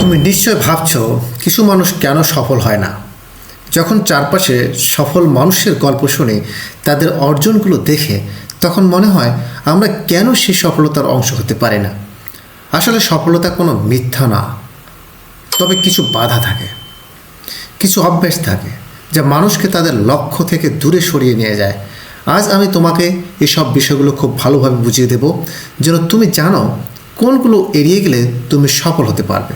তুমি নিশ্চয় ভাবছ কিছু মানুষ কেন সফল হয় না? যখন চারপাশে সফল মানুষের গল্প শুনি, তাদের অর্জনগুলো দেখে, তখন মনে হয় আমরা কেন সেই সফলতার অংশ হতে পারি না? আসলে সফলতা কোনো মিথ্যা না। তবে কিছু বাধা থাকে। কিছু অভ্যাস থাকে, যা মানুষকে তাদের লক্ষ্য থেকে দূরে সরিয়ে নিয়ে যায়। আজ আমি তোমাকে এসব বিষয়গুলো খুব ভালোভাবে বুঝিয়ে দেব, যেন তুমি জানো কোনগুলো এড়িয়ে গেলে তুমি সফল হতে পারবে।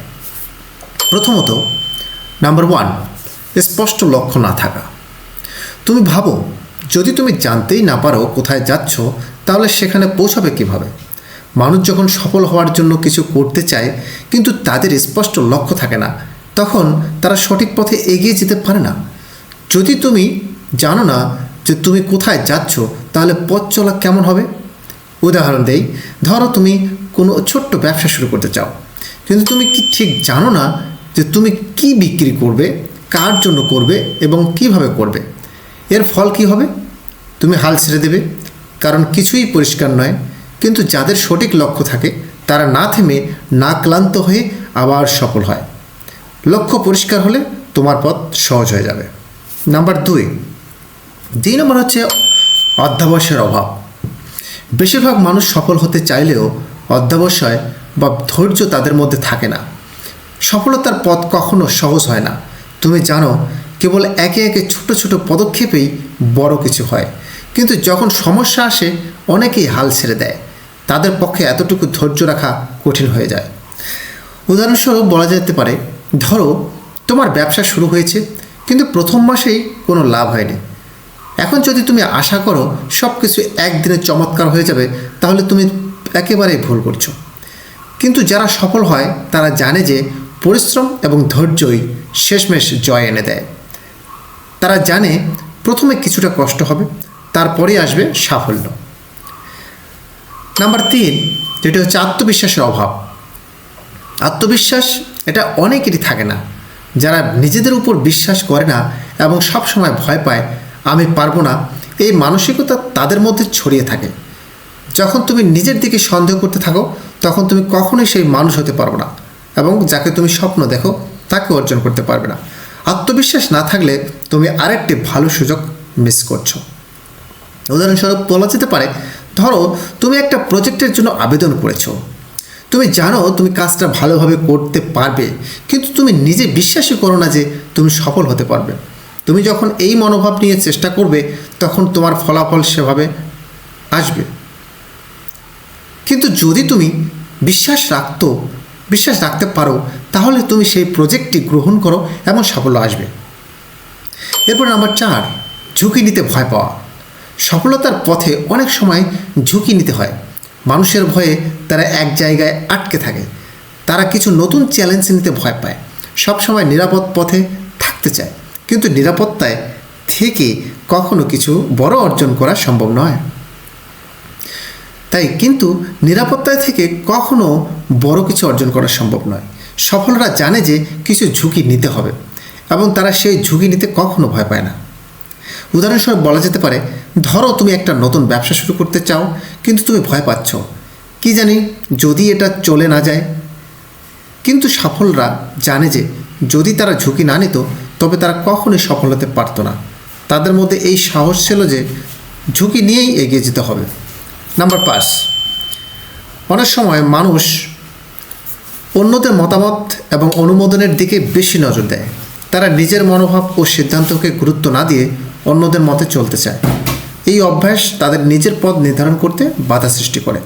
প্রথমত নাম্বার ওয়ান স্পষ্ট লক্ষ্য না থাকা। তুমি ভাবো, যদি তুমি জানতেই না পারো কোথায় যাচ্ছ, তাহলে সেখানে পৌঁছাবে কীভাবে? মানুষ যখন সফল হওয়ার জন্য কিছু করতে চায়, কিন্তু তাদের স্পষ্ট লক্ষ্য থাকে না, তখন তারা সঠিক পথে এগিয়ে যেতে পারে না। যদি তুমি জানো না যে তুমি কোথায় যাচ্ছ, তাহলে পথ চলা কেমন হবে? উদাহরণ দেই, ধরো তুমি কোনো ছোট্ট ব্যবসা শুরু করতে চাও, কিন্তু তুমি কি ঠিক জানো না যে তুমি কি বিক্রি করবে, কার জন্য করবে এবং কীভাবে করবে। এর ফল কি হবে? তুমি হাল ছেড়ে দেবে, কারণ কিছুই পরিষ্কার নয়। কিন্তু যাদের সঠিক লক্ষ্য থাকে, তারা না থেমে, না ক্লান্ত হয়ে আবার সফল হয়। লক্ষ্য পরিষ্কার হলে তোমার পথ সহজ হয়ে যাবে। নাম্বার দুই দুই নম্বর হচ্ছে অধ্যাবসায়ের অভাব। বেশিরভাগ মানুষ সফল হতে চাইলেও অধ্যাবসায় বা ধৈর্য তাদের মধ্যে থাকে না। সফলতার পথ কখনো সহজ হয় না। তুমি জানো, কেবল একে একে ছোট ছোট পদক্ষেপেই বড় কিছু হয়। কিন্তু যখন সমস্যা আসে, অনেকেই হাল ছেড়ে দেয়। তাদের পক্ষে এতটুকু ধৈর্য রাখা কঠিন হয়ে যায়। উদাহরণস্বরূপ বলা যেতে পারে, ধরো, তোমার ব্যবসা শুরু হয়েছে, কিন্তু প্রথম মাসেই কোনো লাভ হয়নি। এখন যদি তুমি আশা করো সব কিছু একদিনে চমৎকার হয়ে যাবে, তাহলে তুমি একেবারেই ভুল করছ। কিন্তু যারা সফল হয়, তারা জানে যে পরিশ্রম এবং ধৈর্যই শেষমেশ জয় এনে দেয়। তারা জানে প্রথমে কিছুটা কষ্ট হবে তারপরে আসবে সাফল্য। নাম্বার তিন, যেটা হচ্ছে আত্মবিশ্বাসের অভাব। আত্মবিশ্বাস এটা অনেকেরই থাকে না। যারা নিজেদের উপর বিশ্বাস করে না এবং সব সময় ভয় পায়, আমি পারব না, এই মানসিকতা তাদের মধ্যে ছড়িয়ে থাকে। যখন তুমি নিজের দিকে সন্দেহ করতে থাকো, তখন তুমি কখনোই সেই মানুষ হতে পারব না। এবং যাকে তুমি স্বপ্ন দেখো তাকে অর্জন করতে পারবে না। আত্মবিশ্বাস না থাকলে তুমি আরেকটি ভালো সুযোগ মিস করছ। উদাহরণস্বরূপ বলা যেতে পারে, ধরো তুমি একটা প্রজেক্টের জন্য আবেদন করেছ। তুমি জানো তুমি কাজটা ভালোভাবে করতে পারবে, কিন্তু তুমি নিজে বিশ্বাসই করো না যে তুমি সফল হতে পারবে। তুমি যখন এই মনোভাব নিয়ে চেষ্টা করবে, তখন তোমার ফলাফল সেভাবে আসবে। কিন্তু যদি তুমি বিশ্বাস রাখতো বিশ্বাস রাখতে পারো, তাহলে তুমি সেই প্রজেক্টটি গ্রহণ করো এবং সাফল্য আসবে। এরপর নাম্বার চার, ঝুঁকি নিতে ভয় পাওয়া। সফলতার পথে অনেক সময় ঝুঁকি নিতে হয়। মানুষের ভয়ে তারা এক জায়গায় আটকে থাকে। তারা কিছু নতুন চ্যালেঞ্জ নিতে ভয় পায়। সবসময় নিরাপদ পথে থাকতে চায়। কিন্তু নিরাপত্তায় থেকে কখনো কিছু বড় অর্জন করা সম্ভব নয়। তাই কিন্তু নিরাপত্তায় থেকে কখনো বড় কিছু অর্জন করা সম্ভব নয়। সফলরা জানে যে কিছু ঝুঁকি নিতে হবে এবং তারা সেই ঝুঁকি নিতে কখনো ভয় পায় না। উদাহরণস্বরূপ বলা যেতে পারে, ধরো তুমি একটা নতুন ব্যবসা শুরু করতে চাও, কিন্তু তুমি ভয় পাচ্ছ। কি জানি যদি এটা চলে না যায়। কিন্তু সফলরা জানে যে যদি তারা ঝুঁকি না নিত, তবে তারা কখনোই সফল হতে পারতো না। তাদের মধ্যে এই সাহস ছিল যে ঝুঁকি নিয়েই এগিয়ে যেতে হবে। নাম্বার পাঁচ। অনেক সময় মানুষ অন্যদের মতামত এবং অনুমোদনের দিকে বেশি নজর দেয়। তারা নিজের মনোভাব ও সিদ্ধান্তকে গুরুত্ব না দিয়ে অন্যদের মতে চলতে চায়। এই অভ্যাস তাদের নিজের পথ নির্ধারণ করতে বাধা সৃষ্টি করে।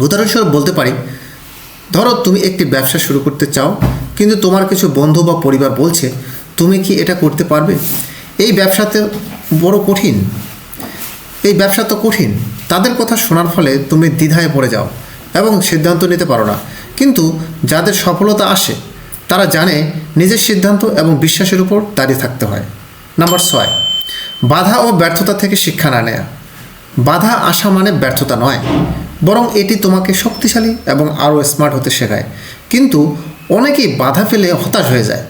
উদাহরণস্বরূপ বলতে পারি, ধরো তুমি একটি ব্যবসা শুরু করতে চাও, কিন্তু তোমার কিছু বন্ধু বা পরিবার বলছে, তুমি কি এটা করতে পারবে? এই ব্যবসাতে বড় কঠিন। এই ব্যবসা তো কঠিন। তাদের কথা শোনার ফলে তুমি দ্বিধায় পড়ে যাও এবং সিদ্ধান্ত নিতে পারো না। কিন্তু যাদের সফলতা আসে, তারা জানে নিজের সিদ্ধান্ত এবং বিশ্বাসের উপর দাঁড়িয়ে থাকতে হয়। নাম্বার ছয়, বাধা ও ব্যর্থতা থেকে শিক্ষা না নেয়া। বাধা আসা মানে ব্যর্থতা নয়, বরং এটি তোমাকে শক্তিশালী এবং আরও স্মার্ট হতে শেখায়। কিন্তু অনেকেই বাধা পেলে হতাশ হয়ে যায়।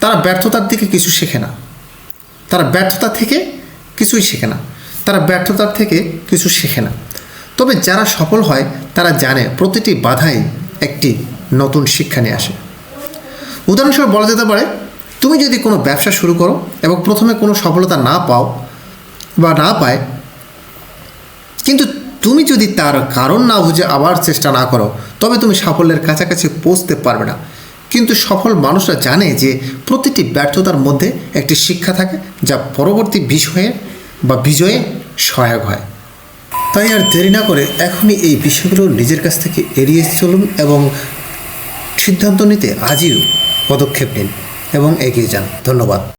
তারা ব্যর্থতার দিকে কিছু শেখে না। তারা ব্যর্থতা থেকে কিছুই শেখে না। তারা ব্যর্থতার থেকে কিছু শেখে না। তবে যারা সফল হয়, তারা জানে প্রতিটি বাধাই একটি নতুন শিক্ষা নিয়ে আসে। উদাহরণস্বরূপ বলা যেতে পারে, তুমি যদি কোনো ব্যবসা শুরু করো এবং প্রথমে কোনো সফলতা না পাও বা না পায়, কিন্তু তুমি যদি তার কারণ না বুঝে আবার চেষ্টা না করো, তবে তুমি সাফল্যের কাছাকাছি পৌঁছতে পারবে না। কিন্তু সফল মানুষরা জানে যে প্রতিটি ব্যর্থতার মধ্যে একটি শিক্ষা থাকে যা পরবর্তী বিষয়ে বা বিজয়ে সহায়ক হয়। তাই আর দেরি না করে এখনই এই বিষয়গুলো নিজের কাছ থেকে এড়িয়ে চলুন এবং সিদ্ধান্ত নিতে আজই পদক্ষেপ নিন এবং এগিয়ে যান। ধন্যবাদ।